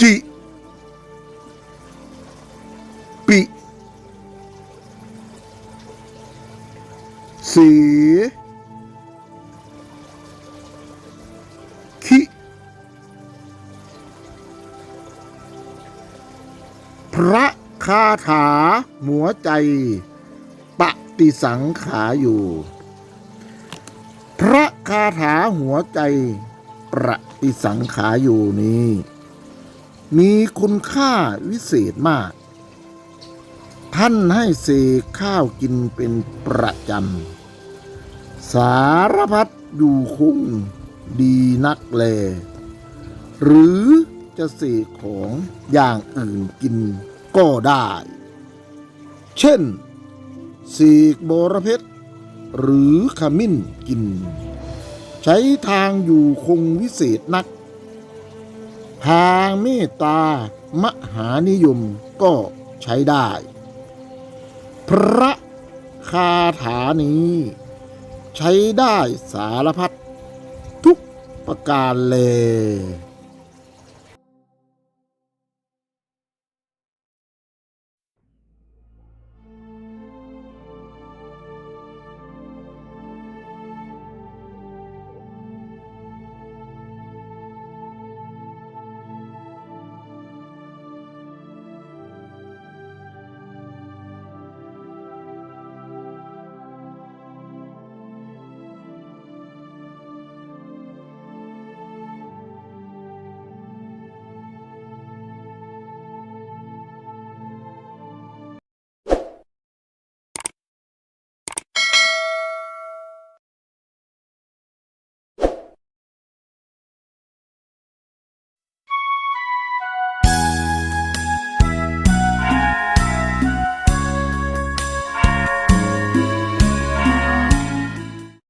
จิ ปิ สี คิ พระคาถาหัวใจ ปฏิสังขาอยู่ พระคาถาหัวใจ ประติสังขาอยู่นี้ มีคุณค่าวิเศษมาก ท่านให้เสกข้าวกินเป็นประจำ สารพัดอยู่คุ้งดีนักแล หรือจะเสกของอย่างอื่นกินก็ได้ เช่นเสกบรเพชรหรือขมิ้นกิน ใช้ทางอยู่คงวิเศษนัก ทางเมตตามหานิยมก็ใช้ได้ พระคาถานี้ ใช้ได้สารพัดทุกประการเลย